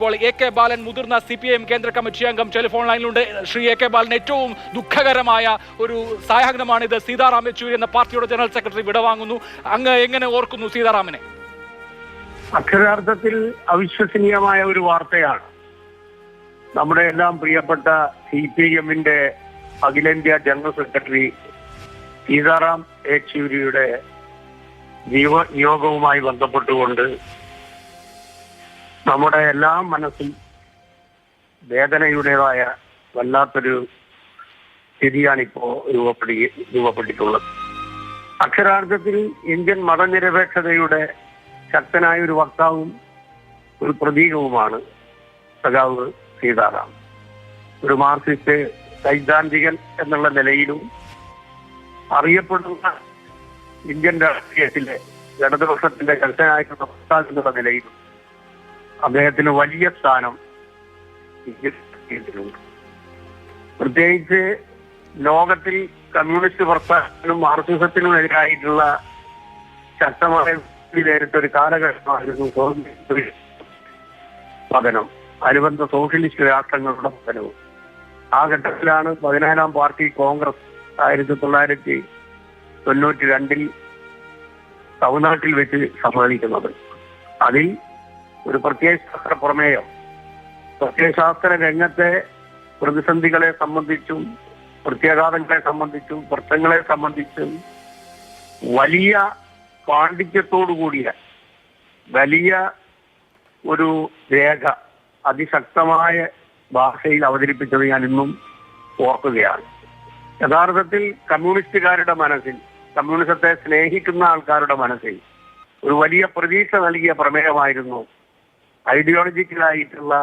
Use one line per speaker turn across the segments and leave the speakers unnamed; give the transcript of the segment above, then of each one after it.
ഇപ്പോൾ A K Balan മുതിർന്ന C P M കേന്ദ്ര കമ്മിറ്റി അംഗം ടെലിഫോൺ ലൈനിലുണ്ട്. ശ്രീ എ കെ ബാലൻ ഏറ്റവും ദുഃഖകരമായ ഒരു സായാഹ്നമാണിത് സീതാറാം യെച്ചൂരി എന്ന പാർട്ടിയുടെ ജനറൽ സെക്രട്ടറി വിടവാങ്ങുന്നു. അങ്ങ് എങ്ങനെ ഓർക്കുന്നു സീതാറാമിനെ?
അക്ഷരാർത്ഥത്തിൽ അവിശ്വസനീയമായ ഒരു വാർത്തയാണ്. നമ്മുടെ എല്ലാം പ്രിയപ്പെട്ട സി പി എമ്മിന്റെ അഖിലേന്ത്യാ ജനറൽ സെക്രട്ടറി സീതാറാം യെച്ചൂരിയുടെ നിയോഗവുമായി ബന്ധപ്പെട്ടുകൊണ്ട് നമ്മുടെ എല്ലാ മനസ്സിൽ വേദനയുടേതായ വല്ലാത്തൊരു സ്ഥിതിയാണിപ്പോ രൂപപ്പെടു രൂപപ്പെട്ടിട്ടുള്ളത്. അക്ഷരാർത്ഥത്തിൽ ഇന്ത്യൻ മതനിരപേക്ഷതയുടെ ശക്തനായ ഒരു വക്താവും ഒരു പ്രതീകവുമാണ് സഖാവ് സീതാറാം. ഒരു മാർക്സിസ്റ്റ് സൈദ്ധാന്തികൻ എന്നുള്ള നിലയിലും അറിയപ്പെടുന്ന ഇന്ത്യൻ രാഷ്ട്രീയത്തിലെ ഇടതുപക്ഷത്തിന്റെ ശക്തനായിട്ടുള്ള വക്താവ് എന്നുള്ള നിലയിലും അദ്ദേഹത്തിന് വലിയ സ്ഥാനം പ്രത്യേകിച്ച് ലോകത്തിൽ കമ്മ്യൂണിസ്റ്റ് പ്രസ്ഥാനത്തിനും മാർക്സിസത്തിനും എതിരായിട്ടുള്ള ശക്തമായ നേരിട്ട ഒരു കാലഘട്ടമായിരുന്നു പതനം. അനുബന്ധ സോഷ്യലിസ്റ്റ് രാഷ്ട്രങ്ങളുടെ പതനവും. ആ ഘട്ടത്തിലാണ് പതിനാലാം പാർട്ടി കോൺഗ്രസ് ആയിരത്തി തൊള്ളായിരത്തി തൊണ്ണൂറ്റി രണ്ടിൽ തമിഴ്നാട്ടിൽ വെച്ച് സമ്മേളിക്കുന്നത്. അതിൽ ഒരു പ്രത്യയശാസ്ത്ര പ്രമേയം. പ്രത്യയശാസ്ത്ര രംഗത്തെ പ്രതിസന്ധികളെ സംബന്ധിച്ചും പ്രത്യാഘാതങ്ങളെ സംബന്ധിച്ചും പ്രശ്നങ്ങളെ സംബന്ധിച്ചും വലിയ പാണ്ഡിത്യത്തോടു കൂടിയ വലിയ ഒരു രേഖ അതിശക്തമായ ഭാഷയിൽ അവതരിപ്പിച്ചത് ഞാൻ ഇന്നും ഓർക്കുകയാണ്. യഥാർത്ഥത്തിൽ കമ്മ്യൂണിസ്റ്റുകാരുടെ മനസ്സിൽ കമ്മ്യൂണിസത്തെ സ്നേഹിക്കുന്ന ആൾക്കാരുടെ മനസ്സിൽ ഒരു വലിയ പ്രതീക്ഷ നൽകിയ പ്രമേയമായിരുന്നു ഐഡിയോളജിക്കലായിട്ടുള്ള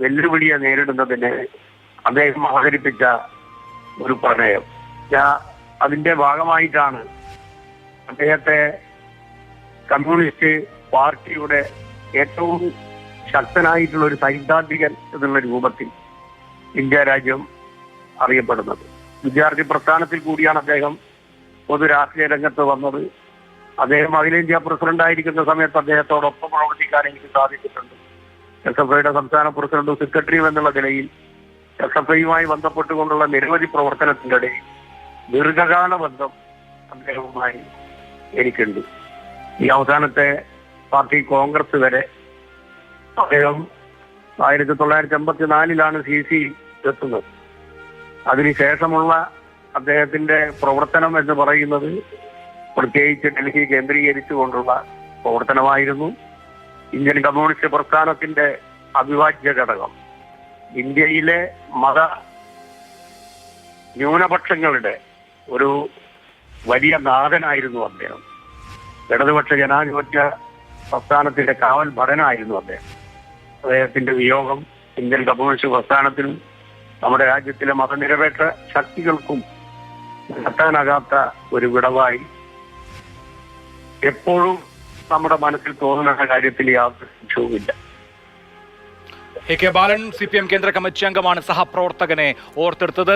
വെല്ലുവിളിയെ നേരിടുന്നതിന് അദ്ദേഹം അവതരിപ്പിച്ച ഒരു പ്രണയം. അതിന്റെ ഭാഗമായിട്ടാണ് അദ്ദേഹത്തെ കമ്മ്യൂണിസ്റ്റ് പാർട്ടിയുടെ ഏറ്റവും ശക്തനായിട്ടുള്ള ഒരു സൈദ്ധാന്തികൻ എന്നുള്ള രൂപത്തിൽ ഇന്ത്യ രാജ്യം അറിയപ്പെടുന്നത്. വിദ്യാർത്ഥി പ്രസ്ഥാനത്തിൽ കൂടിയാണ് അദ്ദേഹം പൊതു രാഷ്ട്രീയ രംഗത്ത് വന്നത്. അദ്ദേഹം അഖിലേന്ത്യാ പ്രസിഡന്റ് ആയിരിക്കുന്ന സമയത്ത് അദ്ദേഹത്തോടൊപ്പം പ്രവർത്തിക്കാൻ എനിക്ക് സാധിച്ചിട്ടുണ്ട്. എസ് എഫ് ഐയുടെ സംസ്ഥാന പ്രസിഡന്റും സെക്രട്ടറിയും എന്നുള്ള നിലയിൽ എസ് എഫ് ഐയുമായി ബന്ധപ്പെട്ടുകൊണ്ടുള്ള നിരവധി പ്രവർത്തനത്തിന്റെ ഇടയിൽ ദീർഘകാല ബന്ധം അദ്ദേഹവുമായി എനിക്കുണ്ട്. ഈ അവസാനത്തെ പാർട്ടി കോൺഗ്രസ് വരെ അദ്ദേഹം ആയിരത്തി തൊള്ളായിരത്തി എൺപത്തി നാലിലാണ് സി സി എത്തുന്നത്. അതിനുശേഷമുള്ള അദ്ദേഹത്തിന്റെ പ്രവർത്തനം എന്ന് പറയുന്നത് പ്രത്യേകിച്ച് ഡൽഹി കേന്ദ്രീകരിച്ചുകൊണ്ടുള്ള പ്രവർത്തനമായിരുന്നു. ഇന്ത്യൻ കമ്മ്യൂണിസ്റ്റ് പ്രസ്ഥാനത്തിന്റെ അവിഭാജ്യ ഘടകം. ഇന്ത്യയിലെ മത ന്യൂനപക്ഷങ്ങളുടെ ഒരു വലിയ നാഥനായിരുന്നു അദ്ദേഹം. ഇടതുപക്ഷ ജനാധിപത്യ പ്രസ്ഥാനത്തിന്റെ കാവൽ ഭടനായിരുന്നു അദ്ദേഹം. അദ്ദേഹത്തിന്റെ വിയോഗം ഇന്ത്യൻ കമ്മ്യൂണിസ്റ്റ് പ്രസ്ഥാനത്തിനും നമ്മുടെ രാജ്യത്തിലെ മതനിരപേക്ഷ ശക്തികൾക്കും നടത്താനാകാത്ത ഒരു വിടവായി എപ്പോഴും നമ്മുടെ മനസ്സിൽ തോന്നുന്ന കാര്യത്തിൽ യാതൊരു സംശയവുമില്ല.
A K Balan C P M കേന്ദ്ര കമ്മിറ്റി അംഗമാണ് സഹപ്രവർത്തകനെ ഓർത്തെടുത്തത്.